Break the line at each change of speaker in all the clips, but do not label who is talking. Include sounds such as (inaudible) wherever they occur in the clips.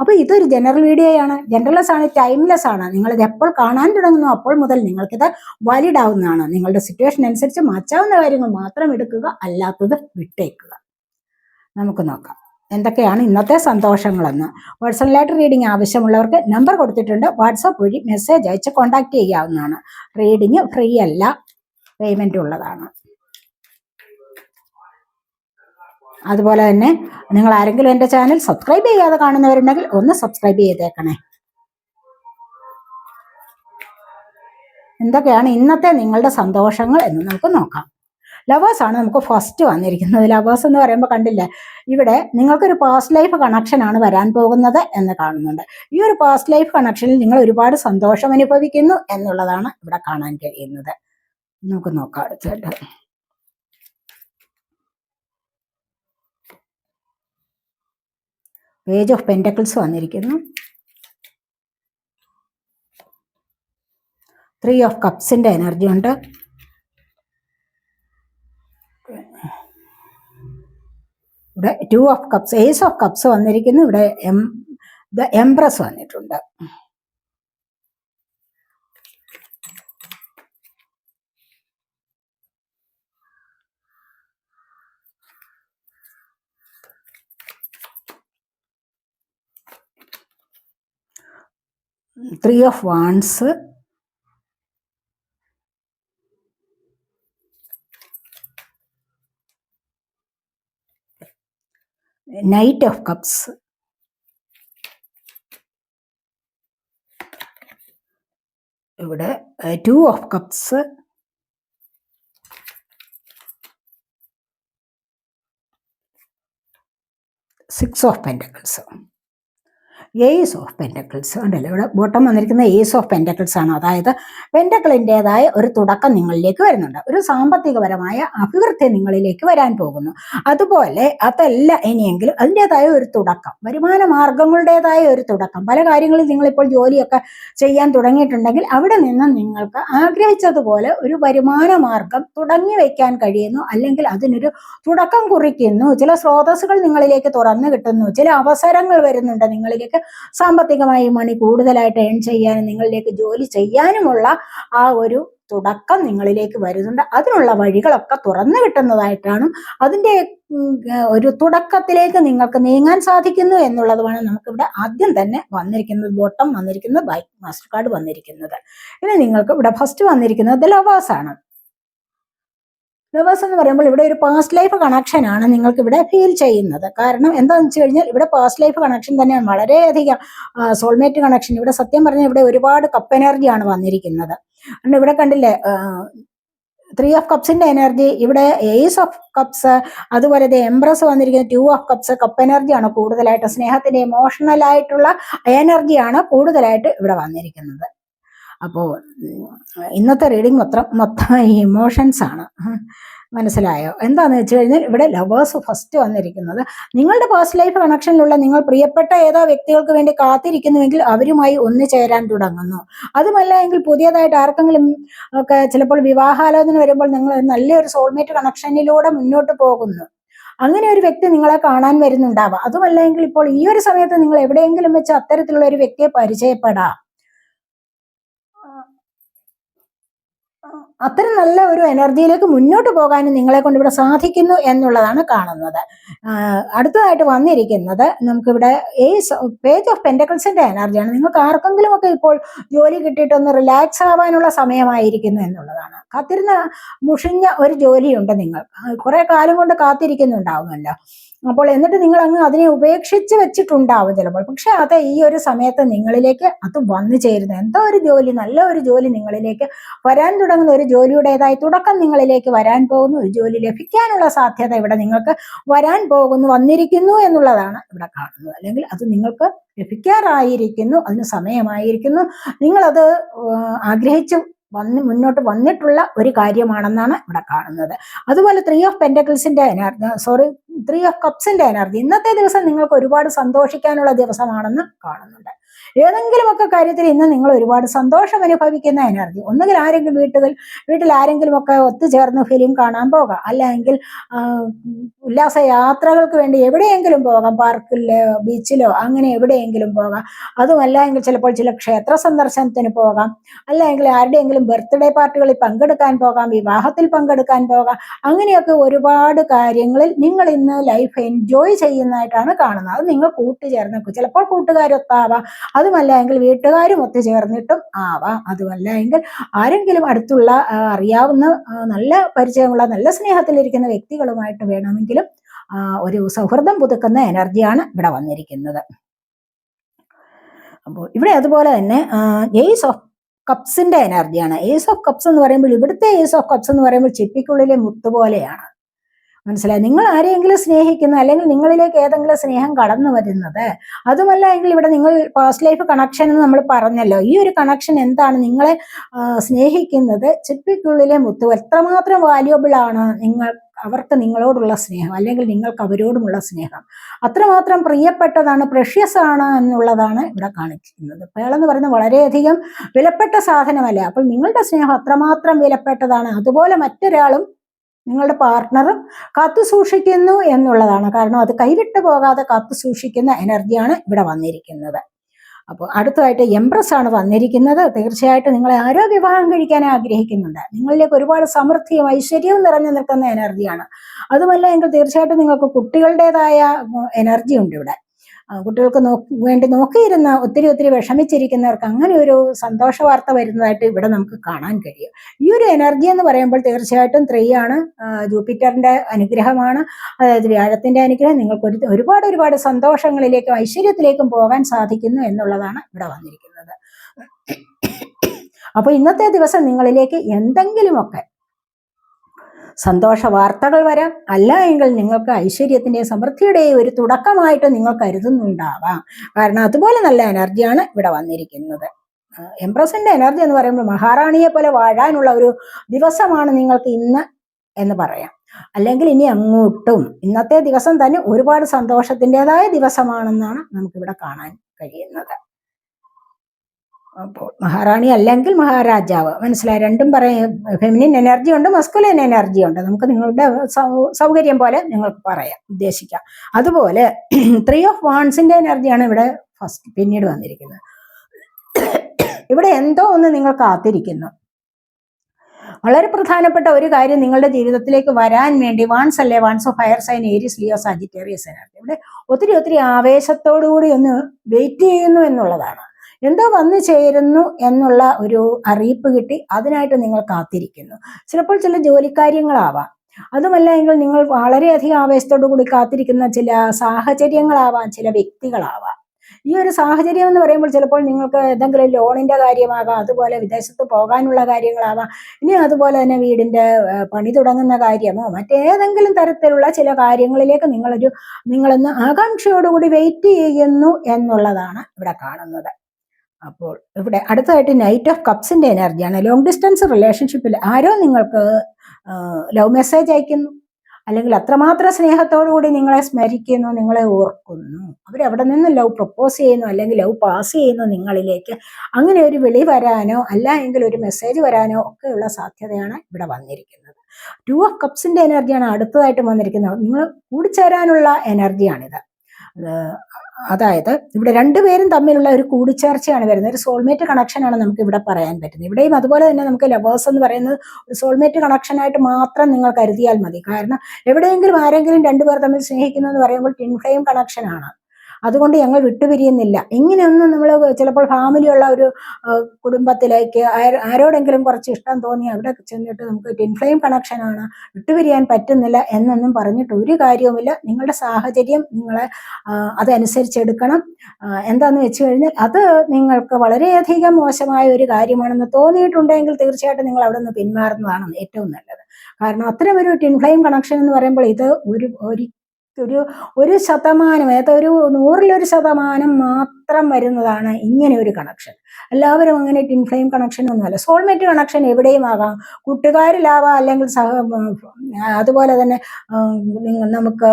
അപ്പൊ ഇതൊരു ജനറൽ വീഡിയോയാണ് ജനറൽലെസ് ആണ് ടൈംലെസ് ആണ്. നിങ്ങൾ ഇത് എപ്പോൾ കാണാൻ തുടങ്ങുന്നു അപ്പോൾ മുതൽ നിങ്ങൾക്കിത് വാലിഡ് ആവുന്നതാണ് നിങ്ങളുടെ സിറ്റുവേഷൻ അനുസരിച്ച് മാറ്റാവുന്ന കാര്യങ്ങൾ മാത്രം എടുക്കുക അല്ലാത്തത് വിട്ടേക്കുക. നമുക്ക് നോക്കാം. എന്തൊക്കെയാണ് ഇന്നത്തെ സന്തോഷങ്ങളെന്ന്. പേഴ്സണലായിട്ട് റീഡിംഗ് ആവശ്യമുള്ളവർക്ക് നമ്പർ കൊടുത്തിട്ടുണ്ട്. വാട്സാപ്പ് വഴി മെസ്സേജ് അയച്ച് കോൺടാക്ട് ചെയ്യാവുന്നതാണ്. റീഡിങ് ഫ്രീ അല്ല പേയ്മെന്റ് ഉള്ളതാണ്. അതുപോലെ തന്നെ നിങ്ങൾ ആരെങ്കിലും എന്റെ ചാനൽ സബ്സ്ക്രൈബ് ചെയ്യാതെ കാണുന്നവരുണ്ടെങ്കിൽ ഒന്ന് സബ്സ്ക്രൈബ് ചെയ്തേക്കണേ. എന്തൊക്കെയാണ് ഇന്നത്തെ നിങ്ങളുടെ സന്തോഷങ്ങൾ എന്ന് നമുക്ക് നോക്കാം. ലവേഴ്സ് ആണ് നമുക്ക് ഫസ്റ്റ് വന്നിരിക്കുന്നത്. ലവേഴ്സ് എന്ന് പറയുമ്പോൾ കണ്ടില്ല? ഇവിടെ നിങ്ങൾക്കൊരു പാസ്റ്റ് ലൈഫ് കണക്ഷൻ ആണ് വരാൻ പോകുന്നത് എന്ന് കാണുന്നുണ്ട്. ഈ ഒരു പാസ്റ്റ് ലൈഫ് കണക്ഷനിൽ നിങ്ങൾ ഒരുപാട് സന്തോഷം അനുഭവിക്കുന്നു എന്നുള്ളതാണ് ഇവിടെ കാണാൻ കഴിയുന്നത്. നമുക്ക് നോക്കാം അടുത്തായിട്ട് പേജ് ഓഫ് പെന്റക്കിൾസ് വന്നിരിക്കുന്നു. ത്രീ ഓഫ് കപ്സിന്റെ എനർജി ഉണ്ട്. ഇവിടെ two of cups ace of cups വന്നിരിക്കുന്നു. ഇവിടെ എം ദ എംപ്രസ് വന്നിട്ടുണ്ട്. Three of wands knight of cups ഇവിടെ two of cups six of pentacles ace of pentacles ഉണ്ടല്ലോ. ഇവിടെ ബോട്ടം വന്നിരിക്കുന്ന ഏസ് ഓഫ് പെന്റക്കിൾസ് ആണ്. അതായത് പെന്റക്കിളിന്റെതായ ഒരു തുടക്കം നിങ്ങളിലേക്ക് വരുന്നുണ്ട്. ഒരു സാമ്പത്തികപരമായ അഭിവൃദ്ധി നിങ്ങളിലേക്ക് വരാൻ പോകുന്നു. അതുപോലെ അതല്ല ഇനിയെങ്കിലും അതിന്റെതായ ഒരു തുടക്കം വരുമാന മാർഗങ്ങളുടേതായ ഒരു തുടക്കം പല കാര്യങ്ങളിൽ നിങ്ങളിപ്പോൾ ജോലിയൊക്കെ ചെയ്യാൻ തുടങ്ങിയിട്ടുണ്ടെങ്കിൽ അവിടെ നിന്ന് നിങ്ങൾക്ക് ആഗ്രഹിച്ചതുപോലെ ഒരു വരുമാന മാർഗം തുടങ്ങി വയ്ക്കാൻ കഴിയുന്നു. അല്ലെങ്കിൽ അതിനൊരു തുടക്കം കുറിക്കുന്നു. ചില സ്രോതസ്സുകൾ നിങ്ങളിലേക്ക് തുറന്നു കിട്ടുന്നു. ചില അവസരങ്ങൾ വരുന്നുണ്ട് നിങ്ങളിലേക്ക് സാമ്പത്തികമായി മണി കൂടുതലായിട്ട് ഏൺ ചെയ്യാനും നിങ്ങളിലേക്ക് ജോലി ചെയ്യാനുമുള്ള ആ ഒരു തുടക്കം നിങ്ങളിലേക്ക് വരുന്നുണ്ട്. അതിനുള്ള വഴികളൊക്കെ തുറന്നു കിട്ടുന്നതായിട്ടാണ് അതിന്റെ ഒരു തുടക്കത്തിലേക്ക് നിങ്ങൾക്ക് നീങ്ങാൻ സാധിക്കുന്നു എന്നുള്ളതുമാണ് നമുക്കിവിടെ ആദ്യം തന്നെ വന്നിരിക്കുന്നത് ബോട്ടം വന്നിരിക്കുന്നത് ബൈക്ക് മാസ്റ്റർ കാർഡ് വന്നിരിക്കുന്നത്. ഇനി നിങ്ങൾക്ക് ഇവിടെ ഫസ്റ്റ് വന്നിരിക്കുന്നത് ലവേഴ്സ് ആണ് ലവേഴ്സ് എന്ന് പറയുമ്പോൾ ഇവിടെ ഒരു പാസ്റ്റ് ലൈഫ് കണക്ഷൻ ആണ് നിങ്ങൾക്ക് ഇവിടെ ഫീൽ ചെയ്യുന്നത്. കാരണം എന്താണെന്ന് വെച്ച് കഴിഞ്ഞാൽ ഇവിടെ പാസ്റ്റ് ലൈഫ് കണക്ഷൻ തന്നെയാണ് വളരെയധികം സോൾമേറ്റ് കണക്ഷൻ ഇവിടെ സത്യം പറഞ്ഞാൽ ഇവിടെ ഒരുപാട് കപ്പ് എനർജി ആണ് വന്നിരിക്കുന്നത്. കാരണം ഇവിടെ കണ്ടില്ലേ ത്രീ ഓഫ് കപ്സിന്റെ എനർജി ഇവിടെ എയ്സ് ഓഫ് കപ്സ് അതുപോലെ എംബ്രസ് വന്നിരിക്കുന്ന ടു ഓഫ് കപ്സ് കപ്പ് എനർജിയാണ് കൂടുതലായിട്ട് സ്നേഹത്തിന്റെ ഇമോഷണൽ ആയിട്ടുള്ള എനർജിയാണ് കൂടുതലായിട്ട് ഇവിടെ വന്നിരിക്കുന്നത്. അപ്പോൾ ഇന്നത്തെ റീഡിംഗ് മൊത്തം മൊത്തം ഇമോഷൻസ് ആണ്. മനസ്സിലായോ? എന്താണെന്ന് വെച്ച് കഴിഞ്ഞാൽ ഇവിടെ ലവേഴ്സ് ഫസ്റ്റ് വന്നിരിക്കുന്നത് നിങ്ങളുടെ പേഴ്സണൽ ലൈഫ് കണക്ഷനിലുള്ള നിങ്ങൾ പ്രിയപ്പെട്ട ഏതോ വ്യക്തികൾക്ക് വേണ്ടി കാത്തിരിക്കുന്നുവെങ്കിൽ അവരുമായി ഒന്നു ചേരാൻ തുടങ്ങുന്നു. അതുമല്ല എങ്കിൽ പുതിയതായിട്ട് ആർക്കെങ്കിലും ഒക്കെ ചിലപ്പോൾ വിവാഹാലോചന വരുമ്പോൾ നിങ്ങൾ നല്ലൊരു സോൾമേറ്റ് കണക്ഷനിലൂടെ മുന്നോട്ട് പോകുന്നു. അങ്ങനെ ഒരു വ്യക്തി നിങ്ങളെ കാണാൻ വരുന്നുണ്ടാവാം. അതുമല്ലെങ്കിൽ ഇപ്പോൾ ഈ ഒരു സമയത്ത് നിങ്ങൾ എവിടെയെങ്കിലും വെച്ച് അത്തരത്തിലുള്ള ഒരു വ്യക്തിയെ പരിചയപ്പെടാം. അത്തരം നല്ല ഒരു എനർജിയിലേക്ക് മുന്നോട്ട് പോകാനും നിങ്ങളെ കൊണ്ട് ഇവിടെ സാധിക്കുന്നു എന്നുള്ളതാണ് കാണുന്നത്. അടുത്തതായിട്ട് വന്നിരിക്കുന്നത് നമുക്കിവിടെ ഈ പേജ് ഓഫ് പെന്റക്കിൾസിന്റെ എനർജിയാണ് നിങ്ങൾക്ക് ആർക്കെങ്കിലും ഒക്കെ ഇപ്പോൾ ജോലി കിട്ടിയിട്ടൊന്ന് റിലാക്സ് ആവാനുള്ള സമയമായിരിക്കുന്നു എന്നുള്ളതാണ്. കാത്തിരുന്ന മുഷിഞ്ഞ ഒരു ജോലിയുണ്ട് നിങ്ങൾ കുറെ കാലം കൊണ്ട് കാത്തിരിക്കുന്നുണ്ടാവുമല്ലോ. അപ്പോൾ എന്നിട്ട് നിങ്ങൾ അങ്ങ് അതിനെ ഉപേക്ഷിച്ച് വെച്ചിട്ടുണ്ടാവും ചിലപ്പോൾ. പക്ഷെ അത് ഈ ഒരു സമയത്ത് നിങ്ങളിലേക്ക് അത് വന്നു ചേരുന്നു. എന്തോ ഒരു ജോലി നല്ല ഒരു ജോലി നിങ്ങളിലേക്ക് വരാൻ തുടങ്ങുന്ന. ഒരു ജോലിയുടേതായി തുടക്കം നിങ്ങളിലേക്ക് വരാൻ പോകുന്നു. ഒരു ജോലി ലഭിക്കാനുള്ള സാധ്യത ഇവിടെ നിങ്ങൾക്ക് വരാൻ പോകുന്നു വന്നിരിക്കുന്നു എന്നുള്ളതാണ് ഇവിടെ കാണുന്നത്. അല്ലെങ്കിൽ അത് നിങ്ങൾക്ക് ലഭിക്കാറായിരിക്കുന്നു അതിന് സമയമായിരിക്കുന്നു. നിങ്ങളത് ആഗ്രഹിച്ചു വന്ന് മുന്നോട്ട് വന്നിട്ടുള്ള ഒരു കാര്യമാണെന്നാണ് ഇവിടെ കാണുന്നത്. അതുപോലെ ത്രീ ഓഫ് പെന്റക്കിൾസിന്റെ എനർജി സോറി ത്രീ ഓഫ് കപ്സിന്റെ എനർജി ഇന്നത്തെ ദിവസം നിങ്ങൾക്ക് ഒരുപാട് സന്തോഷിക്കാനുള്ള ദിവസമാണെന്ന് കാണുന്നുണ്ട്. ഏതെങ്കിലുമൊക്കെ കാര്യത്തിൽ ഇന്ന് നിങ്ങൾ ഒരുപാട് സന്തോഷം അനുഭവിക്കുന്ന എനർജി ഒന്നുകിൽ ആരെങ്കിലും വീട്ടുകൾ വീട്ടിൽ ആരെങ്കിലും ഒക്കെ ഒത്തുചേർന്ന് ഫിലിം കാണാൻ പോകാം. അല്ലെങ്കിൽ ഉല്ലാസ യാത്രകൾക്ക് വേണ്ടി എവിടെയെങ്കിലും പോകാം. പാർക്കിലോ ബീച്ചിലോ അങ്ങനെ എവിടെയെങ്കിലും പോകാം. അതുമല്ല എങ്കിൽ ചിലപ്പോൾ ചില ക്ഷേത്ര സന്ദർശനത്തിന് പോകാം. അല്ലെങ്കിൽ ആരുടെയെങ്കിലും ബർത്ത്ഡേ പാർട്ടികളിൽ പങ്കെടുക്കാൻ പോകാം. വിവാഹത്തിൽ പങ്കെടുക്കാൻ പോകാം. അങ്ങനെയൊക്കെ ഒരുപാട് കാര്യങ്ങളിൽ നിങ്ങൾ ഇന്ന് ലൈഫ് എൻജോയ് ചെയ്യുന്നതായിട്ടാണ് കാണുന്നത്. അത് നിങ്ങൾ കൂട്ടുചേർന്ന് ചിലപ്പോൾ കൂട്ടുകാരൊത്താവാം. അതുമല്ല എങ്കിൽ വീട്ടുകാരും ഒത്തുചേർന്നിട്ടും ആവാം. അതുമല്ല എങ്കിൽ ആരെങ്കിലും അടുത്തുള്ള അറിയാവുന്ന നല്ല പരിചയമുള്ള നല്ല സ്നേഹത്തിലിരിക്കുന്ന വ്യക്തികളുമായിട്ട് വേണമെങ്കിലും ഒരു സൗഹൃദം പുതുക്കുന്ന എനർജിയാണ് ഇവിടെ വന്നിരിക്കുന്നത്. അപ്പോൾ ഇവിടെ അതുപോലെ തന്നെ ഏസ് ഓഫ് കപ്സിന്റെ എനർജിയാണ്. ഏസ് ഓഫ് കപ്സ് എന്ന് പറയുമ്പോൾ ഇവിടുത്തെ ഏസ് ഓഫ് കപ്സ് എന്ന് പറയുമ്പോൾ ചിപ്പിക്കുള്ളിലെ മുത്ത് പോലെയാണ്. മനസ്സിലായി? നിങ്ങൾ ആരെയെങ്കിലും സ്നേഹിക്കുന്ന അല്ലെങ്കിൽ നിങ്ങളിലേക്ക് ഏതെങ്കിലും സ്നേഹം കടന്നു വരുന്നത് അതുമല്ല എങ്കിൽ ഇവിടെ നിങ്ങൾ പാസ്റ്റ് ലൈഫ് കണക്ഷൻ എന്ന് നമ്മൾ പറഞ്ഞല്ലോ. ഈ ഒരു കണക്ഷൻ എന്താണ്? നിങ്ങളെ സ്നേഹിക്കുന്നത് ചിപ്പിക്കുള്ളിലെ മുത്തു എത്രമാത്രം വാല്യുബിൾ ആണ് നിങ്ങൾ അവർക്ക് നിങ്ങളോടുള്ള സ്നേഹം അല്ലെങ്കിൽ നിങ്ങൾക്ക് അവരോടുമുള്ള സ്നേഹം. അത്രമാത്രം പ്രിയപ്പെട്ടതാണ് പ്രഷ്യസ് ആണ് എന്നുള്ളതാണ് ഇവിടെ കാണിക്കുന്നത് പേളെന്ന് പറയുന്നത് വളരെയധികം വിലപ്പെട്ട സാധനമല്ല? അപ്പോൾ നിങ്ങളുടെ സ്നേഹം അത്രമാത്രം വിലപ്പെട്ടതാണ്. അതുപോലെ മറ്റൊരാളും നിങ്ങളുടെ പാർട്ട്ണറും കാത്തു സൂക്ഷിക്കുന്നു എന്നുള്ളതാണ്. കാരണം അത് കൈവിട്ടു പോകാതെ കാത്തു സൂക്ഷിക്കുന്ന എനർജിയാണ് ഇവിടെ വന്നിരിക്കുന്നത്. അപ്പോൾ അടുത്തതായിട്ട് എംപ്രസ് ആണ് വന്നിരിക്കുന്നത്. തീർച്ചയായിട്ടും നിങ്ങളെ ആരോ വിവാഹം കഴിക്കാൻ ആഗ്രഹിക്കുന്നുണ്ട്. നിങ്ങളിലേക്ക് ഒരുപാട് സമൃദ്ധിയും ഐശ്വര്യവും നിറഞ്ഞു നിൽക്കുന്ന എനർജിയാണ് അതുമല്ല എങ്കിൽ തീർച്ചയായിട്ടും നിങ്ങൾക്ക് കുട്ടികളുടേതായ എനർജി ഉണ്ട് ഇവിടെ. കുട്ടികൾക്ക് നോ വേണ്ടി നോക്കിയിരുന്ന ഒത്തിരി ഒത്തിരി വിഷമിച്ചിരിക്കുന്നവർക്ക് അങ്ങനെ ഒരു സന്തോഷ വാർത്ത വരുന്നതായിട്ട് ഇവിടെ നമുക്ക് കാണാൻ കഴിയും. ഈ ഒരു എനർജി എന്ന് പറയുമ്പോൾ തീർച്ചയായിട്ടും ത്രീ ആണ് ജൂപ്പിറ്ററിന്റെ അനുഗ്രഹമാണ്. അതായത് വ്യാഴത്തിന്റെ അനുഗ്രഹം. നിങ്ങൾക്ക് ഒരു ഒരുപാട് ഒരുപാട് സന്തോഷങ്ങളിലേക്കും ഐശ്വര്യത്തിലേക്കും പോകാൻ സാധിക്കുന്നു എന്നുള്ളതാണ് ഇവിടെ വന്നിരിക്കുന്നത്. അപ്പോൾ ഇന്നത്തെ ദിവസം നിങ്ങളിലേക്ക് എന്തെങ്കിലുമൊക്കെ സന്തോഷ വാർത്തകൾ വരാം. അല്ല എങ്കിൽ നിങ്ങൾക്ക് ഐശ്വര്യത്തിന്റെ സമൃദ്ധിയുടെയും ഒരു തുടക്കമായിട്ട് നിങ്ങൾ കരുതുന്നുണ്ടാവാം. കാരണം അതുപോലെ നല്ല എനർജിയാണ് ഇവിടെ വന്നിരിക്കുന്നത്. എംപ്രസിന്റെ എനർജി എന്ന് പറയുമ്പോൾ മഹാറാണിയെ പോലെ വാഴാനുള്ള ഒരു ദിവസമാണ് നിങ്ങൾക്ക് ഇന്ന് എന്ന് പറയാം. അല്ലെങ്കിൽ ഇനി അങ്ങോട്ടും ഇന്നത്തെ ദിവസം തന്നെ ഒരുപാട് സന്തോഷത്തിന്റെതായ ദിവസമാണെന്നാണ് നമുക്കിവിടെ കാണാൻ കഴിയുന്നത്. മഹാറാണി അല്ലെങ്കിൽ മഹാരാജാവ്. മനസ്സിലായി? രണ്ടും പറയും ഫെമിനിൻ എനർജി ഉണ്ട് മസ്കുലിൻ എനർജി ഉണ്ട്. നമുക്ക് നിങ്ങളുടെ സൗകര്യം പോലെ നിങ്ങൾക്ക് പറയാം ഉദ്ദേശിക്കാം. അതുപോലെ ത്രീ ഓഫ് വാൺസിന്റെ എനർജിയാണ് ഇവിടെ ഫസ്റ്റ് പിന്നീട് വന്നിരിക്കുന്നത്. (clears throat) ഇവിടെ എന്തോ ഒന്ന് നിങ്ങൾ കാത്തിരിക്കുന്നു. വളരെ പ്രധാനപ്പെട്ട ഒരു കാര്യം നിങ്ങളുടെ ജീവിതത്തിലേക്ക് വരാൻ വേണ്ടി വാൺസ് അല്ലേ? Wands of fire sign Aries Leo Sagittarius energy ഇവിടെ ഒത്തിരി ഒത്തിരി ആവേശത്തോടു കൂടി ഒന്ന് വെയിറ്റ് ചെയ്യുന്നു എന്നുള്ളതാണ്. എന്തോ വന്നു ചേരുന്നു എന്നുള്ള ഒരു അറിയിപ്പ് കിട്ടി. അതിനായിട്ട് നിങ്ങൾ കാത്തിരിക്കുന്നു. ചിലപ്പോൾ ചില ജോലിക്കാര്യങ്ങളാവാം. അതുമല്ല എങ്കിൽ നിങ്ങൾ വളരെയധികം ആവേശത്തോടു കൂടി കാത്തിരിക്കുന്ന ചില സാഹചര്യങ്ങളാവാം ചില വ്യക്തികളാവാം. ഈ ഒരു സാഹചര്യം എന്ന് പറയുമ്പോൾ ചിലപ്പോൾ നിങ്ങൾക്ക് ഏതെങ്കിലും ലോണിന്റെ കാര്യമാകാം അതുപോലെ വിദേശത്ത് പോകാനുള്ള കാര്യങ്ങളാവാം ഇനി അതുപോലെ തന്നെ വീടിന്റെ പണി തുടങ്ങുന്ന കാര്യമോ മറ്റേതെങ്കിലും തരത്തിലുള്ള ചില കാര്യങ്ങളിലേക്ക് നിങ്ങളൊരു നിങ്ങളൊന്ന് ആകാംക്ഷയോടുകൂടി വെയിറ്റ് ചെയ്യുന്നു എന്നുള്ളതാണ് ഇവിടെ കാണുന്നത്. അപ്പോൾ ഇവിടെ അടുത്തതായിട്ട് നൈറ്റ് ഓഫ് കപ്സിന്റെ എനർജിയാണ് ലോങ് ഡിസ്റ്റൻസ് റിലേഷൻഷിപ്പിൽ ആരോ നിങ്ങൾക്ക് ലവ് മെസ്സേജ് അയക്കുന്നു. അല്ലെങ്കിൽ അത്രമാത്രം സ്നേഹത്തോടു കൂടി നിങ്ങളെ സ്മരിക്കുന്നു നിങ്ങളെ ഓർക്കുന്നു. അവരവിടെ നിന്ന് ലവ് പ്രപ്പോസ് ചെയ്യുന്നു അല്ലെങ്കിൽ ലവ് പാസ് ചെയ്യുന്നു നിങ്ങളിലേക്ക്. അങ്ങനെ ഒരു വിളി വരാനോ അല്ല എങ്കിൽ ഒരു മെസ്സേജ് വരാനോ ഒക്കെയുള്ള സാധ്യതയാണ് ഇവിടെ വന്നിരിക്കുന്നത്. ടു ഓഫ് കപ്സിന്റെ എനർജിയാണ് അടുത്തതായിട്ട് വന്നിരിക്കുന്നത്. നിങ്ങൾ കൂടിച്ചേരാനുള്ള എനർജിയാണിത് അതായത് ഇവിടെ രണ്ടുപേരും തമ്മിലുള്ള ഒരു കൂടിച്ചേർച്ചയാണ് വരുന്നത്. ഒരു സോൾമേറ്റ് കണക്ഷനാണ് നമുക്ക് ഇവിടെ പറയാൻ പറ്റുന്നത്. ഇവിടെയും അതുപോലെ തന്നെ നമുക്ക് ലവേഴ്സ് എന്ന് പറയുന്നത് ഒരു സോൾമേറ്റ് കണക്ഷനായിട്ട് മാത്രം നിങ്ങൾ കരുതിയാൽ മതി. കാരണം എവിടെയെങ്കിലും ആരെങ്കിലും രണ്ടുപേർ തമ്മിൽ സ്നേഹിക്കുന്നു എന്ന് പറയുമ്പോൾ ടിൻഫ്ലെയിം കണക്ഷനാണ് അതുകൊണ്ട് ഞങ്ങൾ വിട്ടുപിരിയുന്നില്ല. ഇങ്ങനെയൊന്നും നമ്മൾ ചിലപ്പോൾ ഫാമിലിയുള്ള ഒരു കുടുംബത്തിലേക്ക് ആരോടെങ്കിലും കുറച്ച് ഇഷ്ടം തോന്നി അവിടെ ചെന്നിട്ട് നമുക്ക് ടിൻഫ്ലെയിം കണക്ഷനാണ് വിട്ടുപിരിയാൻ പറ്റുന്നില്ല എന്നൊന്നും പറഞ്ഞിട്ട് ഒരു കാര്യവുമില്ല. നിങ്ങളുടെ സാഹചര്യം നിങ്ങളെ അതനുസരിച്ച് എടുക്കണം. എന്താന്ന് വെച്ച് കഴിഞ്ഞാൽ അത് നിങ്ങൾക്ക് വളരെയധികം മോശമായ ഒരു കാര്യമാണെന്ന് തോന്നിയിട്ടുണ്ടെങ്കിൽ തീർച്ചയായിട്ടും നിങ്ങൾ അവിടെ നിന്ന് പിന്മാറുന്നതാണ് ഏറ്റവും നല്ലത്. കാരണം അത്തരം ഒരു ടിൻഫ്ലെയിം കണക്ഷൻ എന്ന് പറയുമ്പോൾ ഇത് ഒരു ഒരു ഒരു ശതമാനം അതായത് ഒരു നൂറിലൊരു ശതമാനം മാത്രം വരുന്നതാണ് ഇങ്ങനെ ഒരു കണക്ഷൻ എല്ലാവരും അങ്ങനെ ടിൻ ഫ്ലെയിം കണക്ഷൻ ഒന്നുമല്ല. സോൾമേറ്റ് കണക്ഷൻ എവിടെയും ആകാം. കൂട്ടുകാരിലാവാം അല്ലെങ്കിൽ സഹ അതുപോലെ തന്നെ നമുക്ക്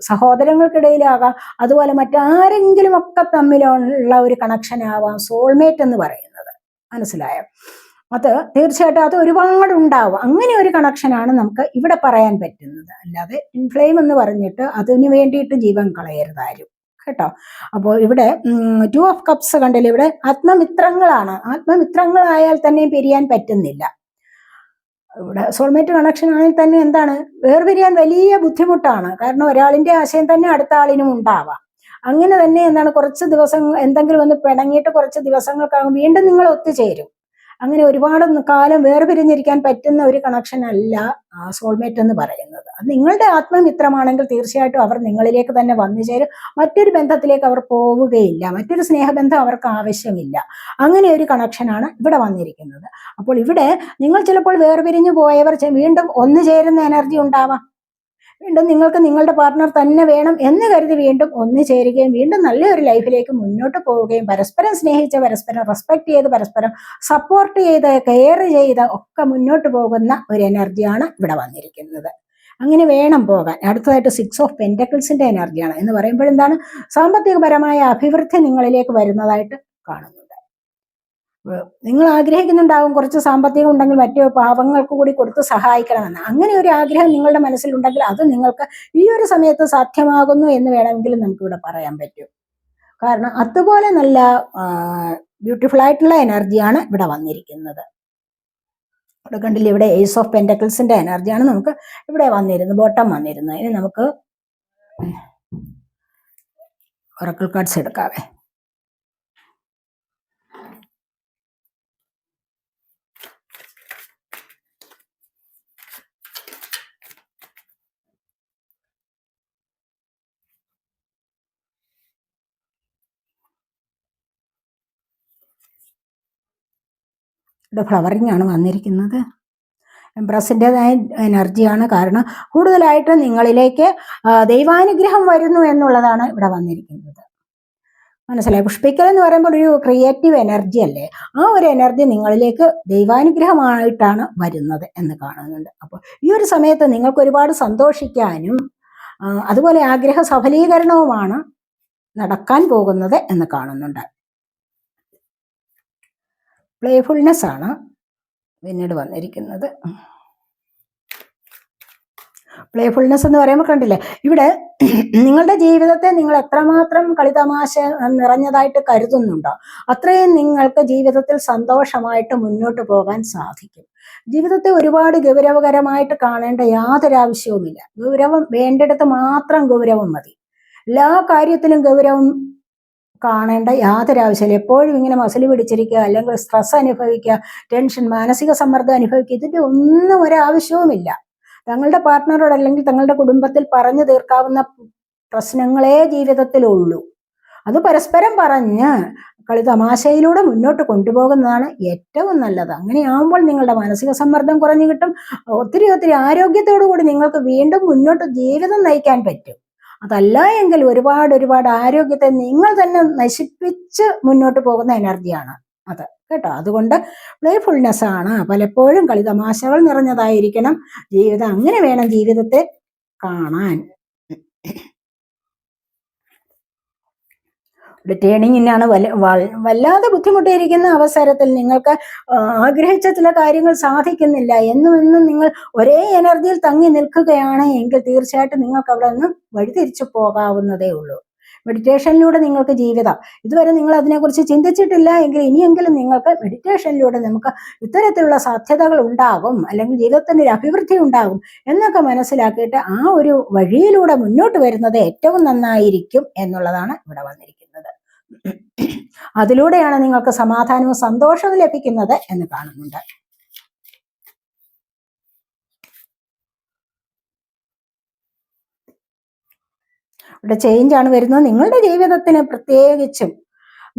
സഹോദരങ്ങൾക്കിടയിലാകാം. അതുപോലെ മറ്റാരെങ്കിലും ഒക്കെ തമ്മിലുള്ള ഒരു കണക്ഷൻ ആവാം. സോൾമേറ്റ് എന്ന് പറയുന്നത്. മനസ്സിലായോ? അത് തീർച്ചയായിട്ടും അത് ഒരുപാട് ഉണ്ടാവും. അങ്ങനെ ഒരു കണക്ഷനാണ് നമുക്ക് ഇവിടെ പറയാൻ പറ്റുന്നത്. അല്ലാതെ ഇൻഫ്ലെയിം എന്ന് പറഞ്ഞിട്ട് അതിന് വേണ്ടിയിട്ട് ജീവൻ കളയരുത് ആരും. കേട്ടോ? അപ്പോൾ ഇവിടെ ടു ഓഫ് കപ്സ് കണ്ടില്ല? ഇവിടെ ആത്മമിത്രങ്ങളാണ്. ആത്മമിത്രങ്ങളായാൽ തന്നെ പിരിയാൻ പറ്റുന്നില്ല. ഇവിടെ സോൾമേറ്റ് കണക്ഷൻ ആണെങ്കിൽ തന്നെ എന്താണ്? വേർപിരിയാൻ വലിയ ബുദ്ധിമുട്ടാണ്. കാരണം ഒരാളിന്റെ ആശയം തന്നെ അടുത്ത ആളിനും ഉണ്ടാവാം. അങ്ങനെ തന്നെ എന്താണ്? കുറച്ച് ദിവസം എന്തെങ്കിലും ഒന്ന് പിണങ്ങിയിട്ട് കുറച്ച് ദിവസങ്ങൾക്കാകും വീണ്ടും നിങ്ങൾ ഒത്തുചേരും. അങ്ങനെ ഒരുപാട് കാലം വേർപിരിഞ്ഞിരിക്കാൻ പറ്റുന്ന ഒരു കണക്ഷൻ അല്ല ആ സോൾമേറ്റ് എന്ന് പറയുന്നത്. അത് നിങ്ങളുടെ ആത്മമിത്രമാണെങ്കിൽ തീർച്ചയായിട്ടും അവർ നിങ്ങളിലേക്ക് തന്നെ വന്നു ചേരും. മറ്റൊരു ബന്ധത്തിലേക്ക് അവർ പോവുകയില്ല. മറ്റൊരു സ്നേഹബന്ധം അവർക്ക് ആവശ്യമില്ല. അങ്ങനെ ഒരു കണക്ഷനാണ് ഇവിടെ വന്നിരിക്കുന്നത്. അപ്പോൾ ഇവിടെ നിങ്ങൾ ചിലപ്പോൾ വേർപിരിഞ്ഞു പോയവർ വീണ്ടും ഒന്നു ചേരുന്ന എനർജി ഉണ്ടാവാം. വീണ്ടും നിങ്ങൾക്ക് നിങ്ങളുടെ പാർട്ണർ തന്നെ വേണം എന്ന് കരുതി വീണ്ടും ഒന്നു ചേരുകയും വീണ്ടും നല്ലൊരു ലൈഫിലേക്ക് മുന്നോട്ട് പോവുകയും പരസ്പരം സ്നേഹിച്ച് പരസ്പരം റെസ്പെക്ട് ചെയ്ത് പരസ്പരം സപ്പോർട്ട് ചെയ്ത് കെയർ ചെയ്ത് ഒക്കെ മുന്നോട്ട് പോകുന്ന ഒരു എനർജിയാണ് ഇവിടെ വന്നിരിക്കുന്നത്. അങ്ങനെ വേണം പോകാൻ. അടുത്തതായിട്ട് സിക്സ് ഓഫ് പെന്റക്കിൾസിന്റെ എനർജിയാണ് എന്ന് പറയുമ്പോൾ എന്താണ്? സാമ്പത്തികപരമായ അഭിവൃദ്ധി നിങ്ങളിലേക്ക് വരുന്നതായിട്ട് കാണുന്നുണ്ട് ഏഹ് നിങ്ങൾ ആഗ്രഹിക്കുന്നുണ്ടാവും കുറച്ച് സാമ്പത്തികം ഉണ്ടെങ്കിൽ മറ്റു പാവങ്ങൾക്ക് കൂടി കൊടുത്ത് സഹായിക്കണമെന്ന്. അങ്ങനെ ഒരു ആഗ്രഹം നിങ്ങളുടെ മനസ്സിലുണ്ടെങ്കിൽ അത് നിങ്ങൾക്ക് ഈ ഒരു സമയത്ത് സാധ്യമാകുന്നു എന്ന് വേണമെങ്കിൽ നമുക്കിവിടെ പറയാൻ പറ്റും. കാരണം അതുപോലെ നല്ല ബ്യൂട്ടിഫുൾ ആയിട്ടുള്ള എനർജിയാണ് ഇവിടെ വന്നിരിക്കുന്നത്. ഇവിടെ കണ്ടില്ല ഇവിടെ എയ്സ് ഓഫ് പെന്റക്കിൾസിന്റെ എനർജിയാണ് നമുക്ക് ഇവിടെ വന്നിരുന്നത് ബോട്ടം വന്നിരുന്നത്. ഇനി നമുക്ക് ഒറക്കിൾ കാർഡ്സ് എടുക്കാവേ. ഇവിടെ ഫ്ലവറിംഗ് ആണ് വന്നിരിക്കുന്നത്. എംപ്രസിന്റെതായ എനർജിയാണ് കാരണം കൂടുതലായിട്ട് നിങ്ങളിലേക്ക് ദൈവാനുഗ്രഹം വരുന്നു എന്നുള്ളതാണ് ഇവിടെ വന്നിരിക്കുന്നത്. മനസ്സിലായി? പുഷ്പിക്കൽ എന്ന് പറയുമ്പോൾ ഒരു ക്രിയേറ്റീവ് എനർജി അല്ലേ? ആ ഒരു എനർജി നിങ്ങളിലേക്ക് ദൈവാനുഗ്രഹമായിട്ടാണ് വരുന്നത് എന്ന് കാണുന്നുണ്ട്. അപ്പോൾ ഈ ഒരു സമയത്ത് നിങ്ങൾക്ക് ഒരുപാട് സന്തോഷിക്കാനും അതുപോലെ ആഗ്രഹ സഫലീകരണവുമാണ് നടക്കാൻ പോകുന്നത് എന്ന് കാണുന്നുണ്ട്. പ്ലേഫുൾനെസ് ആണ് പിന്നീട് വന്നിരിക്കുന്നത്. പ്ലേഫുൾനെസ് എന്ന് പറയുമ്പോൾ കണ്ടില്ലേ? ഇവിടെ നിങ്ങളുടെ ജീവിതത്തെ നിങ്ങൾ എത്രമാത്രം കളിതമാശ നിറഞ്ഞതായിട്ട് കരുതുന്നുണ്ടോ അത്രയും നിങ്ങൾക്ക് ജീവിതത്തിൽ സന്തോഷമായിട്ട് മുന്നോട്ട് പോകാൻ സാധിക്കും. ജീവിതത്തെ ഒരുപാട് ഗൗരവകരമായിട്ട് കാണേണ്ട യാതൊരു ആവശ്യവുമില്ല. ഗൗരവം വേണ്ടിടത്ത് മാത്രം ഗൗരവം മതി. എല്ലാ കാര്യത്തിലും ഗൗരവം കാണേണ്ട യാതൊരു ആവശ്യമില്ല. എപ്പോഴും ഇങ്ങനെ മസിൽ പിടിച്ചിരിക്കുക അല്ലെങ്കിൽ സ്ട്രെസ് അനുഭവിക്കുക ടെൻഷൻ മാനസിക സമ്മർദ്ദം അനുഭവിക്കുക ഇതിന്റെ ഒന്നും ഒരാവശ്യവുമില്ല തങ്ങളുടെ പാർട്ട്ണറോട് അല്ലെങ്കിൽ തങ്ങളുടെ കുടുംബത്തിൽ പറഞ്ഞു തീർക്കാവുന്ന പ്രശ്നങ്ങളേ ജീവിതത്തിലുള്ളൂ. അത് പരസ്പരം പറഞ്ഞ് കളി തമാശയിലൂടെ മുന്നോട്ട് കൊണ്ടുപോകുന്നതാണ് ഏറ്റവും നല്ലത്. അങ്ങനെയാവുമ്പോൾ നിങ്ങളുടെ മാനസിക സമ്മർദ്ദം കുറഞ്ഞു കിട്ടും. ഒത്തിരി ഒത്തിരി ആരോഗ്യത്തോടു കൂടി നിങ്ങൾക്ക് വീണ്ടും മുന്നോട്ട് ജീവിതം നയിക്കാൻ പറ്റും. അതല്ല എങ്കിൽ ഒരുപാട് ഒരുപാട് ആരോഗ്യത്തെ നിങ്ങൾ തന്നെ നശിപ്പിച്ച് മുന്നോട്ട് പോകുന്ന എനർജിയാണ് അത്. കേട്ടോ? അതുകൊണ്ട് പ്ലേഫുൾനെസ് ആണ്. പലപ്പോഴും കളിതമാശകൾ നിറഞ്ഞതായിരിക്കണം. ജീവിതം അങ്ങനെ വേണം ജീവിതത്തെ കാണാൻ. ടേണിങ്ങിനാണ് വല്ല വൽ- വല്ലാതെ ബുദ്ധിമുട്ടിയിരിക്കുന്ന അവസരത്തിൽ നിങ്ങൾക്ക് ആഗ്രഹിച്ച ചില കാര്യങ്ങൾ സാധിക്കുന്നില്ല എന്നും എന്നും നിങ്ങൾ ഒരേ എനർജിയിൽ തങ്ങി നിൽക്കുകയാണ് എങ്കിൽ തീർച്ചയായിട്ടും നിങ്ങൾക്ക് അവിടെ നിന്ന് വഴിതിരിച്ചു പോകാവുന്നതേ ഉള്ളൂ. മെഡിറ്റേഷനിലൂടെ നിങ്ങൾക്ക് ജീവിതം. ഇതുവരെ നിങ്ങൾ അതിനെക്കുറിച്ച് ചിന്തിച്ചിട്ടില്ല എങ്കിൽ ഇനിയെങ്കിലും നിങ്ങൾക്ക് മെഡിറ്റേഷനിലൂടെ നമുക്ക് ഇത്തരത്തിലുള്ള സാധ്യതകൾ ഉണ്ടാകും അല്ലെങ്കിൽ ജീവിതത്തിന്റെ ഒരു അഭിവൃദ്ധി ഉണ്ടാകും എന്നൊക്കെ മനസ്സിലാക്കിയിട്ട് ആ ഒരു വഴിയിലൂടെ മുന്നോട്ട് വരുന്നത് ഏറ്റവും നന്നായിരിക്കും എന്നുള്ളതാണ് ഇവിടെ വന്നിരിക്കുന്നത്. അതിലൂടെയാണ് നിങ്ങൾക്ക് സമാധാനവും സന്തോഷവും ലഭിക്കുന്നത് എന്ന് കാണുന്നുണ്ട്. ഇവിടെ ആണ് വരുന്നത്. നിങ്ങളുടെ ജീവിതത്തിന് പ്രത്യേകിച്ചും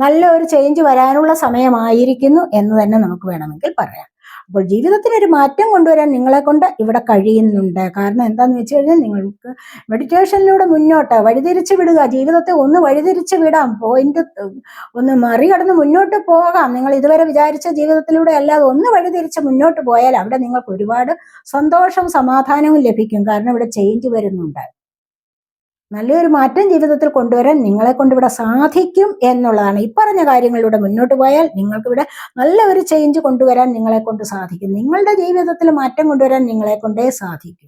നല്ല ഒരു ചേഞ്ച് വരാനുള്ള സമയമായിരിക്കുന്നു എന്ന് തന്നെ നമുക്ക് വേണമെങ്കിൽ പറയാം. അപ്പോൾ ജീവിതത്തിന് ഒരു മാറ്റം കൊണ്ടുവരാൻ നിങ്ങളെ കൊണ്ട് ഇവിടെ കഴിയുന്നുണ്ട്. കാരണം എന്താന്ന് വെച്ച് കഴിഞ്ഞാൽ നിങ്ങൾക്ക് മെഡിറ്റേഷനിലൂടെ മുന്നോട്ട് വഴിതിരിച്ചു വിടുക. ജീവിതത്തെ ഒന്ന് വഴിതിരിച്ചു വിടാം. പോയിന്റ് ഒന്ന് മറികടന്ന് മുന്നോട്ട് പോകാം. നിങ്ങൾ ഇതുവരെ വിചാരിച്ച ജീവിതത്തിലൂടെ അല്ലാതെ ഒന്ന് വഴിതിരിച്ച് മുന്നോട്ട് പോയാൽ അവിടെ നിങ്ങൾക്ക് ഒരുപാട് സന്തോഷവും സമാധാനവും ലഭിക്കും. കാരണം ഇവിടെ ചേഞ്ച് വരുന്നുണ്ട്. നല്ലൊരു മാറ്റം ജീവിതത്തിൽ കൊണ്ടുവരാൻ നിങ്ങളെ കൊണ്ട് ഇവിടെ സാധിക്കും എന്നുള്ളതാണ്. ഈ പറഞ്ഞ കാര്യങ്ങളിലൂടെ മുന്നോട്ട് പോയാൽ നിങ്ങൾക്ക് ഇവിടെ നല്ല ഒരു ചേഞ്ച് കൊണ്ടുവരാൻ നിങ്ങളെ കൊണ്ട് സാധിക്കും. നിങ്ങളുടെ ജീവിതത്തിൽ മാറ്റം കൊണ്ടുവരാൻ നിങ്ങളെ കൊണ്ടേ സാധിക്കൂ.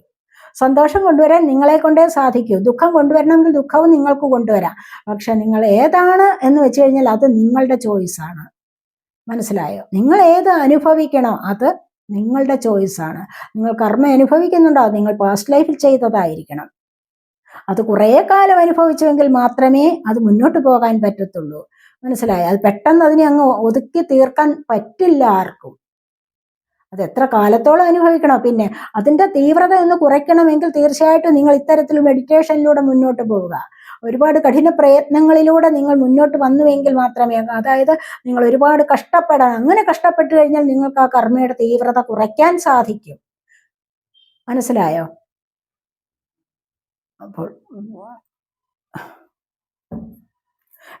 സന്തോഷം കൊണ്ടുവരാൻ നിങ്ങളെ കൊണ്ടേ സാധിക്കൂ. ദുഃഖം കൊണ്ടുവരണമെങ്കിൽ ദുഃഖവും നിങ്ങൾക്ക് കൊണ്ടുവരാം. പക്ഷെ നിങ്ങൾ ഏതാണ് എന്ന് വെച്ച് കഴിഞ്ഞാൽ അത് നിങ്ങളുടെ ചോയ്സാണ് മനസ്സിലായോ? നിങ്ങൾ ഏത് അനുഭവിക്കണോ അത് നിങ്ങളുടെ ചോയ്സാണ് നിങ്ങൾ കർമ്മം അനുഭവിക്കുന്നുണ്ടോ? നിങ്ങൾ പാസ്റ്റ് ലൈഫിൽ ചെയ്തതായിരിക്കണം. അത് കുറേ കാലം അനുഭവിച്ചുവെങ്കിൽ മാത്രമേ അത് മുന്നോട്ട് പോകാൻ പറ്റത്തുള്ളൂ. മനസ്സിലായി? അത് പെട്ടെന്ന് അതിനെ അങ്ങ് ഒതുക്കി തീർക്കാൻ പറ്റില്ല ആർക്കും. അത് എത്ര കാലത്തോളം അനുഭവിക്കണം. പിന്നെ അതിന്റെ തീവ്രത ഒന്ന് കുറയ്ക്കണമെങ്കിൽ തീർച്ചയായിട്ടും നിങ്ങൾ ഇത്തരത്തിൽ മെഡിറ്റേഷനിലൂടെ മുന്നോട്ട് പോവുക. ഒരുപാട് കഠിന പ്രയത്നങ്ങളിലൂടെ നിങ്ങൾ മുന്നോട്ട് വന്നുവെങ്കിൽ മാത്രമേ അതായത് നിങ്ങൾ ഒരുപാട് കഷ്ടപ്പെടാൻ അങ്ങനെ കഷ്ടപ്പെട്ടു കഴിഞ്ഞാൽ നിങ്ങൾക്ക് ആ കർമ്മയുടെ തീവ്രത കുറയ്ക്കാൻ സാധിക്കും. മനസ്സിലായോ? അപ്പോൾ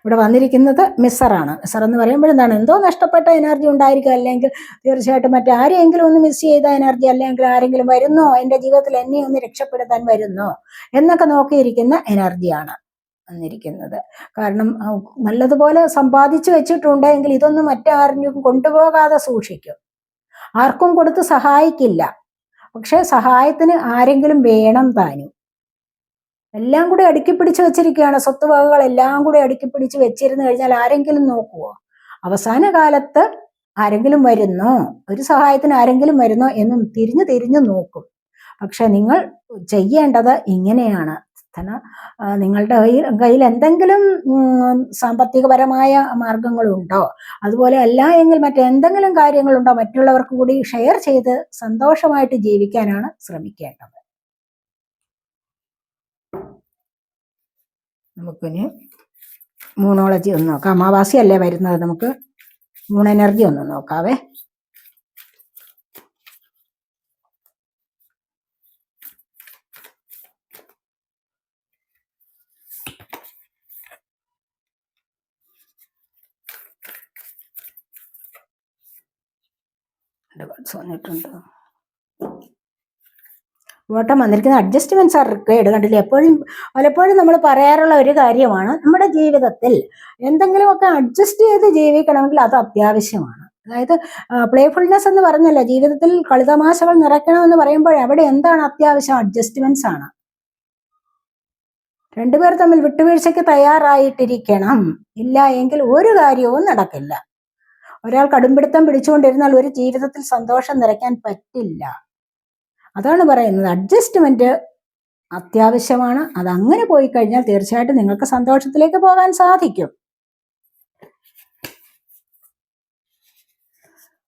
ഇവിടെ വന്നിരിക്കുന്നത് മിസ്സറാണ് മിസ്സർ എന്ന് പറയുമ്പോൾ എന്താണ്? എന്തോ നഷ്ടപ്പെട്ട എനർജി ഉണ്ടായിരിക്കും. അല്ലെങ്കിൽ തീർച്ചയായിട്ടും മറ്റാരെങ്കിലും ഒന്ന് മിസ് ചെയ്ത എനർജി അല്ലെങ്കിൽ ആരെങ്കിലും വരുന്നോ? എന്റെ ജീവിതത്തിൽ എന്നെ ഒന്ന് രക്ഷപ്പെടുത്താൻ വരുന്നോ? എന്നൊക്കെ നോക്കിയിരിക്കുന്ന എനർജിയാണ് വന്നിരിക്കുന്നത്. കാരണം നല്ലതുപോലെ സമ്പാദിച്ചു വെച്ചിട്ടുണ്ടെങ്കിൽ ഇതൊന്നും മറ്റാരെങ്കിലും കൊണ്ടുപോകാതെ സൂക്ഷിക്കും. ആർക്കും കൊടുത്ത് സഹായിക്കില്ല. പക്ഷെ സഹായത്തിന് ആരെങ്കിലും വേണം താനും. എല്ലാം കൂടെ അടുക്കി പിടിച്ച് വെച്ചിരിക്കുകയാണ്. സ്വത്തുവകകൾ എല്ലാം കൂടെ അടുക്കി പിടിച്ച് വെച്ചിരുന്നു കഴിഞ്ഞാൽ ആരെങ്കിലും നോക്കുവോ? അവസാന കാലത്ത് ആരെങ്കിലും വരുന്നോ? ഒരു സഹായത്തിന് ആരെങ്കിലും വരുന്നോ എന്ന് തിരിഞ്ഞു തിരിഞ്ഞു നോക്കും. പക്ഷെ നിങ്ങൾ ചെയ്യേണ്ടത് ഇങ്ങനെയാണ്. നിങ്ങളുടെ കയ്യിൽ കയ്യിൽ എന്തെങ്കിലും സാമ്പത്തികപരമായ മാർഗങ്ങളുണ്ടോ? അതുപോലെ അല്ല എങ്കിൽ മറ്റെന്തെങ്കിലും കാര്യങ്ങളുണ്ടോ? മറ്റുള്ളവർക്ക് കൂടി ഷെയർ ചെയ്ത് സന്തോഷമായിട്ട് ജീവിക്കാനാണ് ശ്രമിക്കേണ്ടത്. നമുക്കിനി മൂണോളജി ഒന്ന് നോക്കാം. അമാവാസി അല്ലേ വരുന്നത് നമുക്ക്? മൂൺ എനർജി ഒന്ന് നോക്കാവേ. വന്നിട്ടുണ്ട്. ഓട്ടം വന്നിരിക്കുന്ന അഡ്ജസ്റ്റ്മെന്റ്സ് ആർ റിക്വയർഡ് കണ്ടില്ലേ? എപ്പോഴും പലപ്പോഴും നമ്മൾ പറയാറുള്ള ഒരു കാര്യമാണ് നമ്മുടെ ജീവിതത്തിൽ എന്തെങ്കിലുമൊക്കെ അഡ്ജസ്റ്റ് ചെയ്ത് ജീവിക്കണമെങ്കിൽ അത് അത്യാവശ്യമാണ്. അതായത് പ്ലേഫുൾനെസ് എന്ന് പറഞ്ഞല്ല ജീവിതത്തിൽ കളിതമാശകൾ നിറയ്ക്കണം എന്ന് പറയുമ്പോൾ അവിടെ എന്താണ് അത്യാവശ്യം? അഡ്ജസ്റ്റ്മെന്റ്സ് ആണ്. രണ്ടുപേർ തമ്മിൽ വിട്ടുവീഴ്ചയ്ക്ക് തയ്യാറായിട്ടിരിക്കണം. ഇല്ല എങ്കിൽ ഒരു കാര്യവും നടക്കില്ല. ഒരാൾ കടുംപിടുത്തം പിടിച്ചുകൊണ്ടിരുന്നാൽ ഒരു ജീവിതത്തിൽ സന്തോഷം നിറയ്ക്കാൻ പറ്റില്ല. അതാണ് പറയുന്നത്. അഡ്ജസ്റ്റ്മെന്റ് അത്യാവശ്യമാണ്. അത് അങ്ങനെ പോയി കഴിഞ്ഞാൽ തീർച്ചയായിട്ടും നിങ്ങൾക്ക് സന്തോഷത്തിലേക്ക് പോകാൻ സാധിക്കും.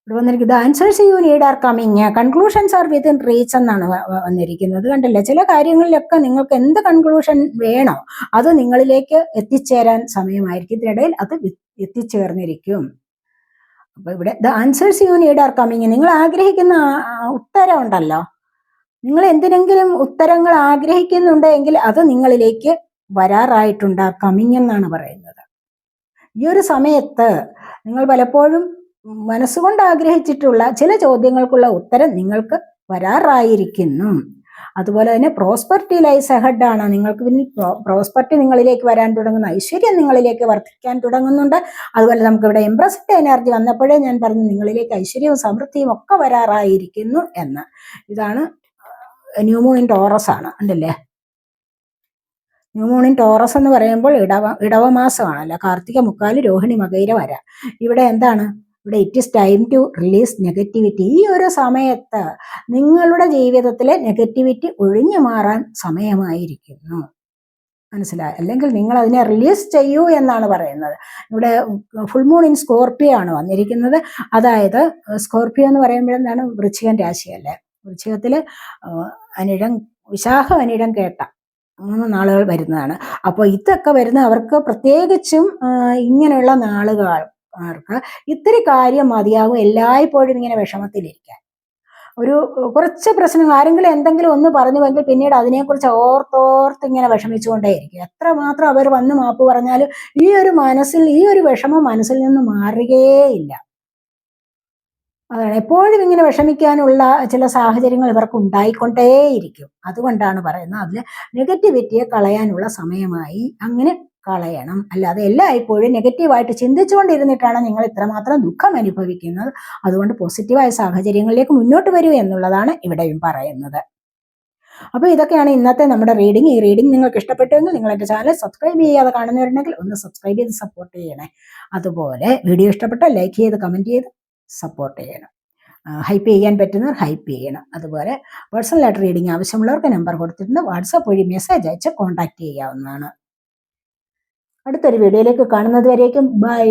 ഇവിടെ വന്നിരിക്കുന്നത് answers you need are coming conclusions are within reach എന്നാണ് വന്നിരിക്കുന്നത്. കണ്ടല്ലേ? ചില കാര്യങ്ങളിലൊക്കെ നിങ്ങൾക്ക് എന്ത് കൺക്ലൂഷൻ വേണോ അത് നിങ്ങളിലേക്ക് എത്തിച്ചേരാൻ സമയമായിരിക്കും. ഇതിനിടയിൽ അത് എത്തിച്ചേർന്നിരിക്കും. അപ്പൊ ഇവിടെ the answers you need are coming നിങ്ങൾ ആഗ്രഹിക്കുന്ന ഉത്തരം ഉണ്ടല്ലോ. നിങ്ങൾ എന്തിനെങ്കിലും ഉത്തരങ്ങൾ ആഗ്രഹിക്കുന്നുണ്ടെങ്കിൽ അത് നിങ്ങളിലേക്ക് വരാറായിട്ടുണ്ട് കമ്മിങ് എന്നാണ് പറയുന്നത്. ഈ ഒരു സമയത്ത് നിങ്ങൾ പലപ്പോഴും മനസ്സുകൊണ്ട് ആഗ്രഹിച്ചിട്ടുള്ള ചില ചോദ്യങ്ങൾക്കുള്ള ഉത്തരം നിങ്ങൾക്ക് വരാറായിരിക്കുന്നു. അതുപോലെ തന്നെ പ്രോസ്പെർട്ടി ലൈസ് ആണ്. നിങ്ങൾക്ക് പിന്നെ പ്രോസ്പെർട്ടി നിങ്ങളിലേക്ക് വരാൻ തുടങ്ങുന്നു ഐശ്വര്യം നിങ്ങളിലേക്ക് വർദ്ധിക്കാൻ തുടങ്ങുന്നുണ്ട്. അതുപോലെ നമുക്ക് ഇവിടെ എംബ്രസ്ഡ് എനർജി വന്നപ്പോഴേ ഞാൻ പറഞ്ഞു നിങ്ങളിലേക്ക് ഐശ്വര്യവും സമൃദ്ധിയും ഒക്കെ വരാറായിരിക്കുന്നു എന്ന്. ഇതാണ് ന്യൂമൂണിൻ ടോറസ് ആണ് ഉണ്ടല്ലേ ന്യൂമൂണിൻ ടോറസ് എന്ന് പറയുമ്പോൾ ഇടവ ഇടവമാസമാണല്ലോ. കാർത്തിക മുക്കാൽ രോഹിണി മകൈര വര. ഇവിടെ എന്താണ്? ഇവിടെ it is time to release negativity ഈ ഒരു സമയത്ത് നിങ്ങളുടെ ജീവിതത്തിലെ നെഗറ്റിവിറ്റി ഒഴിഞ്ഞു മാറാൻ സമയമായിരിക്കുന്നു. മനസ്സിലായി? അല്ലെങ്കിൽ നിങ്ങൾ അതിനെ റിലീസ് ചെയ്യൂ എന്നാണ് പറയുന്നത്. ഇവിടെ ഫുൾ മൂൺ ഇൻ സ്കോർപ്പിയോ ആണ് വന്നിരിക്കുന്നത്. അതായത് സ്കോർപ്പിയോ എന്ന് പറയുമ്പോഴെന്താണ്? വൃശ്ചികൻ രാശിയല്ലേ? വൃശ്ചികത്തിൽ അനിഴം വിശാഖം അനിഴം കേട്ട. മൂന്ന് നാളുകൾ വരുന്നതാണ്. അപ്പോൾ ഇതൊക്കെ വരുന്ന അവർക്ക് പ്രത്യേകിച്ചും ഇങ്ങനെയുള്ള നാളുകൾ ആർക്ക് ഇത്തിരി കാര്യം മതിയാകും എല്ലായ്പ്പോഴും ഇങ്ങനെ വിഷമത്തിലിരിക്കാൻ. ഒരു കുറച്ച് പ്രശ്നങ്ങൾ ആരെങ്കിലും എന്തെങ്കിലും ഒന്ന് പറഞ്ഞുവെങ്കിൽ പിന്നീട് അതിനെക്കുറിച്ച് ഓർത്തോർത്ത് ഇങ്ങനെ വിഷമിച്ചുകൊണ്ടേയിരിക്കും. എത്രമാത്രം അവർ വന്ന് മാപ്പ് പറഞ്ഞാലും ഈ ഒരു മനസ്സിൽ ഈ ഒരു വിഷമം മനസ്സിൽ നിന്ന് മാറുകയേയില്ല. അതാണ്. എപ്പോഴും ഇങ്ങനെ വിഷമിക്കാനുള്ള ചില സാഹചര്യങ്ങൾ ഇവർക്ക് ഉണ്ടായിക്കൊണ്ടേയിരിക്കും. അതുകൊണ്ടാണ് പറയുന്നത് അതിൽ നെഗറ്റിവിറ്റിയെ കളയാനുള്ള സമയമായി അങ്ങനെ കളയണം. അല്ലാതെ എല്ലാ എല്ലായ്പ്പോഴും നെഗറ്റീവായിട്ട് ചിന്തിച്ചുകൊണ്ടിരുന്നിട്ടാണ് നിങ്ങൾ ഇത്രമാത്രം ദുഃഖം അനുഭവിക്കുന്നത്. അതുകൊണ്ട് പോസിറ്റീവായ സാഹചര്യങ്ങളിലേക്ക് മുന്നോട്ട് വരൂ എന്നുള്ളതാണ് ഇവിടെയും പറയുന്നത്. അപ്പോൾ ഇതൊക്കെയാണ് ഇന്നത്തെ നമ്മുടെ റീഡിംഗ് ഈ റീഡിംഗ് നിങ്ങൾക്ക് ഇഷ്ടപ്പെട്ടുവെങ്കിൽ നിങ്ങൾ എന്റെ ചാനൽ സബ്സ്ക്രൈബ് ചെയ്യാതെ കാണുന്നവരുണ്ടെങ്കിൽ ഒന്ന് സബ്സ്ക്രൈബ് ചെയ്ത് സപ്പോർട്ട് ചെയ്യണേ. അതുപോലെ വീഡിയോ ഇഷ്ടപ്പെട്ടാൽ ലൈക്ക് ചെയ്ത് കമന്റ് ചെയ്ത് സപ്പോർട്ട് ചെയ്യണം. ഹൈപ്പ് ചെയ്യാൻ പറ്റുന്നവർ ഹൈപ്പ് ചെയ്യണം. അതുപോലെ പേഴ്സണലായിട്ട് റീഡിംഗ് ആവശ്യമുള്ളവർക്ക് നമ്പർ കൊടുത്തിട്ടുണ്ട്. വാട്സാപ്പ് വഴി മെസ്സേജ് അയച്ച് കോൺടാക്ട് ചെയ്യാവുന്നതാണ്. അടുത്തൊരു വീഡിയോയിലേക്ക് കാണുന്നത് വരേക്കും. ബൈ